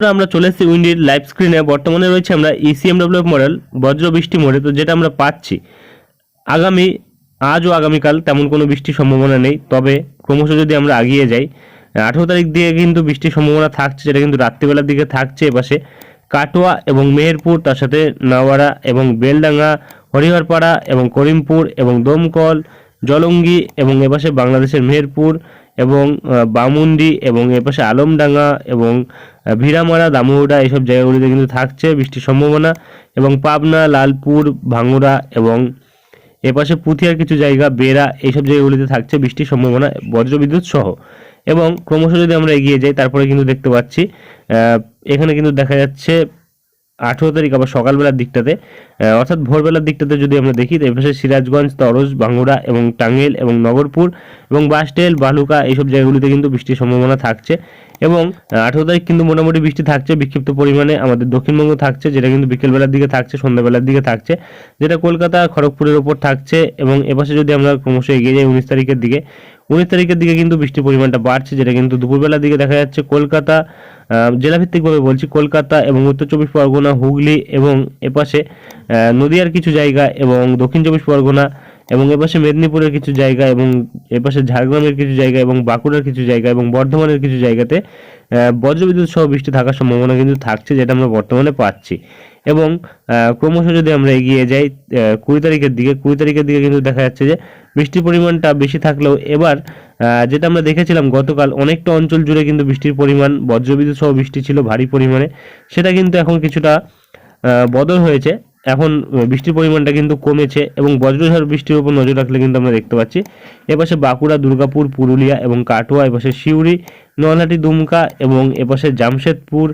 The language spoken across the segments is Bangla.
আমরা চলে এসেছি উইন্ডির লাইভ স্ক্রিনে বর্তমানে রয়েছে আমরা E ইসিএমডব্লিউ মডেল বজ্র বৃষ্টি মোড়ে। তো যেটা আমরা পাচ্ছি, আগামী, আজ ও আগামীকাল তেমন কোনো বৃষ্টির সম্ভাবনা নেই। তবে ক্রমশ যদি আমরা এগিয়ে যাই, আঠেরো তারিখ দিয়ে কিন্তু বৃষ্টির সম্ভাবনা থাকছে, যেটা কিন্তু রাত্রিবেলার দিকে থাকছে এপাশে। কাটোয়া এবং মেহেরপুর, তার সাথে নাওয়ারা এবং বেলডাঙ্গা, হরিহরপাড়া এবং করিমপুর এবং দমকল, জলঙ্গি এবং এপাশে বাংলাদেশের মেহেরপুর এবং বামুন্ডি এবং এপাশে আলমডাঙ্গা এবং ভিড়ামারা দামোহডা এইসব জায়গাগুলিতে কিন্তু থাকছে বৃষ্টির সম্ভাবনা এবং পাবনা, লালপুর ভাঙুরা এবং এপাশে পুথিয়ার কিছু জায়গা, বেড়া এইসব জায়গাগুলিতে থাকছে বৃষ্টির সম্ভাবনা, বজ্রবিদ্যুৎ সহ। এবং ক্রমশ যদি আমরা এগিয়ে যাই, তারপরে কিন্তু দেখতে পাচ্ছি এখানে কিন্তু দেখা যাচ্ছে আঠেরো তারিখ আবার সকালবেলার দিকটাতে অর্থাৎ ভোরবেলার দিকটাতে যদি আমরা দেখি, তো এপাশে সিরাজগঞ্জ তরজ ভাঙ্গুড়া এবং টাঙ্গেল এবং নগরপুর এবং বাসটেল বালুকা এইসব জায়গাগুলিতে কিন্তু বৃষ্টির সম্ভাবনা থাকছে এবং আঠেরো তারিখ কিন্তু মোটামুটি বৃষ্টি থাকছে, বিক্ষিপ্ত পরিমাণে আমাদের দক্ষিণবঙ্গ থাকছে, যেটা কিন্তু বিকেলবেলার দিকে থাকছে, সন্ধ্যাবেলার দিকে থাকছে, যেটা কলকাতা, খড়গপুরের ওপর থাকছে এবং এপাশে যদি আমরা ক্রমশ এগিয়ে যাই উনিশ তারিখের দিকে উনিশ তারিখের দিকে কিন্তু বৃষ্টির পরিমাণটা বাড়ছে, যেটা কিন্তু দুপুরবেলার দিকে দেখা যাচ্ছে কলকাতা জেলাভিত্তিকভাবে বলছি কলকাতা এবং উত্তর চব্বিশ পরগনা, হুগলি এবং এপাশে নদিয়ার কিছু জায়গা এবং দক্ষিণ চব্বিশ পরগনা এবং এপাশে মেদিনীপুরের কিছু জায়গা এবং এপাশে ঝাড়গ্রামের কিছু জায়গা এবং বাঁকুড়ার কিছু জায়গা এবং বর্ধমানের কিছু জায়গাতে বজ্রবিদ্যুৎ সহ বৃষ্টি থাকার সম্ভাবনা কিন্তু থাকছে যেটা আমরা বর্তমানে পাচ্ছি। এবং ক্রমশ যদি আমরা এগিয়ে যাই কুড়ি তারিখের দিকে, কুড়ি তারিখের দিকে কিন্তু দেখা যাচ্ছে যে বৃষ্টির পরিমাণটা বেশি থাকলেও এবার যেটা আমরা দেখেছিলাম গতকাল অনেকটা অঞ্চল জুড়ে কিন্তু বৃষ্টির পরিমাণ বজ্রবিদ্যুৎ সহ বৃষ্টি ছিল ভারী পরিমাণে। সেটা কিন্তু এখন কিছুটা বদল হয়েছে। বৃষ্টির পরিমাণটা কিন্তু কমেছে এবং বজ্রঝড় বৃষ্টির উপর নজর রাখলে কিন্তু আমরা দেখতে পাচ্ছি। এপাশে বাঁকুড়া, দুর্গাপুর, পুরুলিয়া এবং কাটোয়া, এপাশে সিউড়ি, নলহাটি, দুমকা এবং এপাশে জামশেদপুর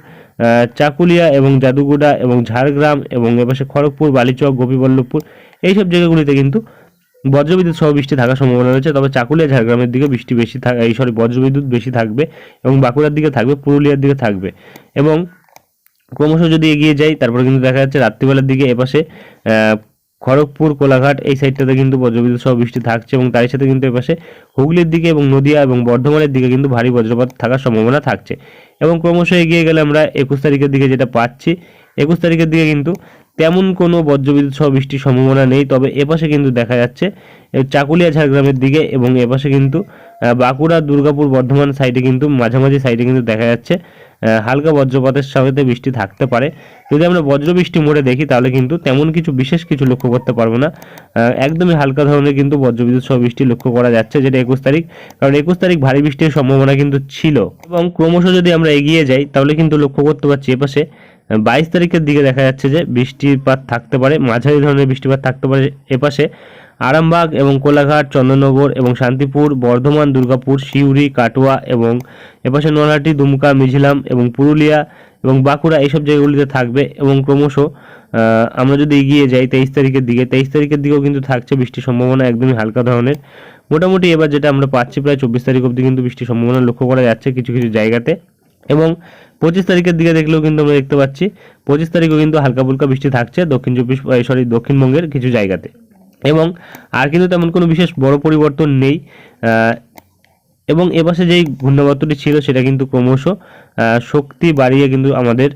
চাকুলিয়া এবং জাদুগুড়া এবং ঝাড়গ্রাম এবং এপাশে খড়গপুর, বালিচক, গোপীবল্লভপুর, এইসব জায়গাগুলিতে কিন্তু বজ্রবিদ্যুৎ সহ বৃষ্টি থাকার সম্ভাবনা রয়েছে। তবে চাকুলিয়া, ঝাড়গ্রামের দিকে বৃষ্টি বেশি থাক এই সরি বজ্রবিদ্যুৎ বেশি থাকবে এবং বাঁকুড়ার দিকে থাকবে, পুরুলিয়ার দিকে থাকবে এবং ক্রমশ যদি এগিয়ে যাই, তারপর কিন্তু দেখা যাচ্ছে রাত্রিবেলার দিকে এপাশে খড়গপুর, কোলাঘাট এই সাইডটাতে কিন্তু বজ্রবিদ্যুৎ সহ বৃষ্টি থাকছে এবং তার সাথে কিন্তু এপাশে হুগলির দিকে এবং নদিয়া এবং বর্ধমানের দিকে কিন্তু ভারী বজ্রপাত থাকার সম্ভাবনা থাকছে। এবং ক্রমশ এগিয়ে গেলে আমরা একুশ তারিখের দিকে যেটা পাচ্ছি, একুশ তারিখের দিকে কিন্তু তেমন কোনো বজ্রবিদ্যুৎ সহ বৃষ্টির সম্ভাবনা নেই, তবে এপাশে কিন্তু দেখা যাচ্ছে চাকুলিয়া, ঝাড়গ্রামের দিকে এবং এপাশে কিন্তু বাঁকুড়া, দুর্গাপুর বর্ধমান সাইডে কিন্তু, মাঝামাঝি সাইডে কিন্তু দেখা যাচ্ছে হালকা বজ্রপাতের সাথে বৃষ্টি থাকতে পারে। যদি আমরা বজ্র বৃষ্টি মোড়ে দেখি, তাহলে কিন্তু তেমন কিছু, বিশেষ কিছু লক্ষ্য করতে পারব না। একদমই হালকা ধরনের কিন্তু বজ্রবিদ্যুৎ সহ বৃষ্টি লক্ষ্য করা যাচ্ছে যেটা একুশ তারিখ, কারণ একুশ তারিখ ভারী বৃষ্টির সম্ভাবনা কিন্তু ছিল। এবং ক্রমশ যদি আমরা এগিয়ে যাই, তাহলে কিন্তু লক্ষ্য করতে পারছি এপাশে বাইশ তারিখের দিকে দেখা যাচ্ছে যে বৃষ্টিপাত থাকতে পারে, মাঝারি ধরনের বৃষ্টিপাত থাকতে পারে এপাশে। আরামবাগ এবং কোলাঘাট চন্দননগর এবং শান্তিপুর, বর্ধমান, দুর্গাপুর, সিউড়ি, কাটোয়া এবং এপাশে নলহাটি দুমকা মিঝিলাম এবং পুরুলিয়া এবং বাঁকুড়া এইসব জায়গাগুলিতে থাকবে এবং ক্রমশ আমরা যদি এগিয়ে যাই তেইশ তারিখের দিকে, তেইশ তারিখের দিকেও কিন্তু থাকছে বৃষ্টির সম্ভাবনা একদমই হালকা ধরনের। মোটামুটি এবার যেটা আমরা পাচ্ছি প্রায় চব্বিশ তারিখ অবধি কিন্তু বৃষ্টির সম্ভাবনা লক্ষ্য করা যাচ্ছে কিছু কিছু জায়গাতে এবং পঁচিশ তারিখের দিকে দেখলেও কিন্তু আমরা দেখতে পাচ্ছি, পঁচিশ তারিখেও কিন্তু হালকা ফুলকা বৃষ্টি থাকছে দক্ষিণ চব্বিশ সরি দক্ষিণবঙ্গের কিছু জায়গাতে। এবং আর কিন্তু তেমন কোনো বিশেষ বড় পরিবর্তন নেই এবং এপাশে যেই ঘূর্ণাবর্তটি ছিল সেটা কিন্তু ক্রমশ শক্তি বাড়িয়ে কিন্তু আমাদের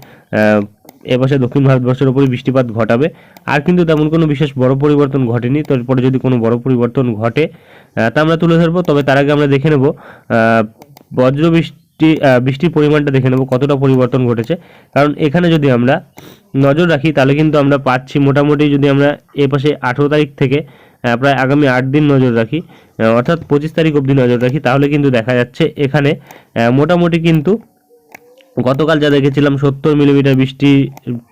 এপাশে দক্ষিণ ভারতবর্ষের উপরে বৃষ্টিপাত ঘটাবে। আর কিন্তু তেমন কোনো বিশেষ বড় পরিবর্তন ঘটেনি। তারপরে যদি কোনো বড় পরিবর্তন ঘটে তা আমরা তুলে ধরবো। তবে তার আগে আমরা দেখে নেব আহ, বজ্র বৃষ্টি বৃষ্টির পরিমাণটা দেখে নেব, কতটা পরিবর্তন ঘটেছে। কারণ এখানে যদি আমরা নজর রাখি, তাহলে কিন্তু আমরা পাচ্ছি মোটামুটি যদি আমরা এ পাশে আঠেরো তারিখ থেকে প্রায় আগামী আট দিন নজর রাখি অর্থাৎ পঁচিশ তারিখ অবধি নজর রাখি, তাহলে কিন্তু দেখা যাচ্ছে এখানে মোটামুটি কিন্তু গতকাল যা দেখেছিলাম, সত্তর মিলিমিটার বৃষ্টি,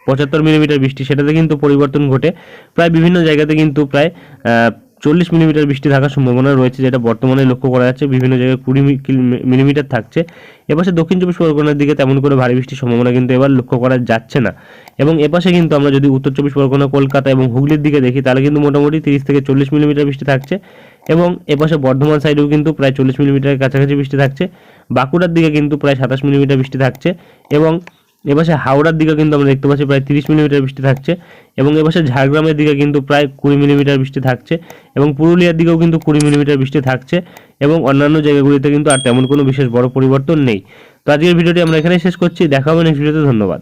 পঁচাত্তর মিলিমিটার বৃষ্টি, সেটাতে কিন্তু পরিবর্তন ঘটে। প্রায় বিভিন্ন জায়গাতে কিন্তু প্রায় চল্লিশ মিলিমিটার বৃষ্টি থাকার সম্ভাবনা রয়েছে, যেটা বর্তমানে লক্ষ্য করা যাচ্ছে। বিভিন্ন জায়গায় কুড়ি মিলিমিটার থাকছে। এপাশে দক্ষিণ চব্বিশ পরগনার দিকে তেমন করে ভারী বৃষ্টির সম্ভাবনা কিন্তু এবার লক্ষ্য করা যাচ্ছে না। এবং এপাশে কিন্তু আমরা যদি উত্তর চব্বিশ পরগনা, কলকাতা এবং হুগলির দিকে দেখি, তাহলে কিন্তু মোটামুটি তিরিশ থেকে চল্লিশ মিলিমিটার বৃষ্টি থাকছে। এবং এপাশে বর্ধমান সাইডেও কিন্তু প্রায় চল্লিশ মিলিমিটারের কাছাকাছি বৃষ্টি থাকছে। বাঁকুড়ার দিকে কিন্তু প্রায় সাতাশ মিলিমিটার বৃষ্টি থাকছে। এবং এপাশে হাওড়ার দিকে কিন্তু আমরা দেখতে পাচ্ছি প্রায় তিরিশ মিলিমিটার বৃষ্টি থাকছে এবং এপাশে ঝাড়গ্রামের দিকে কিন্তু প্রায় কুড়ি মিলিমিটার বৃষ্টি থাকছে এবং পুরুলিয়ার দিকেও কিন্তু কুড়ি মিলিমিটার বৃষ্টি থাকছে এবং অন্যান্য জায়গাগুলিতে কিন্তু আর তেমন কোনো বিশেষ বড় পরিবর্তন নেই। তো আজকের ভিডিওটি আমরা এখানে শেষ করছি। দেখা হবে নেক্সট ভিডিওতে ধন্যবাদ।